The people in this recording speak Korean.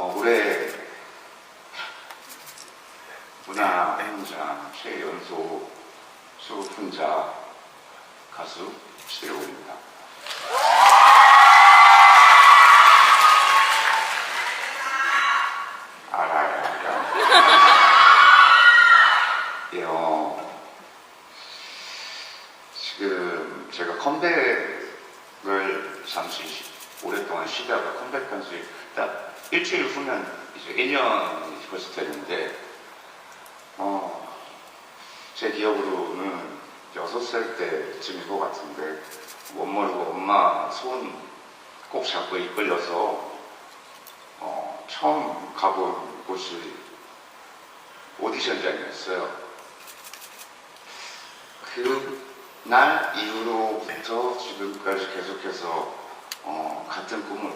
어, 올해 문화 행사 최연소 수훈자 가수 지대호입니다. 알아요. 예, 어, 지금 제가 컴백을 잠시 오랫동안 쉬다가 컴백한 지딱 일주일 후면 이제 1년이 벌써 되는데, 어, 제 기억으로는 6살 때쯤인 것 같은데, 못 모르고 엄마 손 꼭 잡고 이끌려서, 어, 처음 가본 곳이 오디션장이었어요. 그 날 이후로부터 지금까지 계속해서 어, 같은 꿈을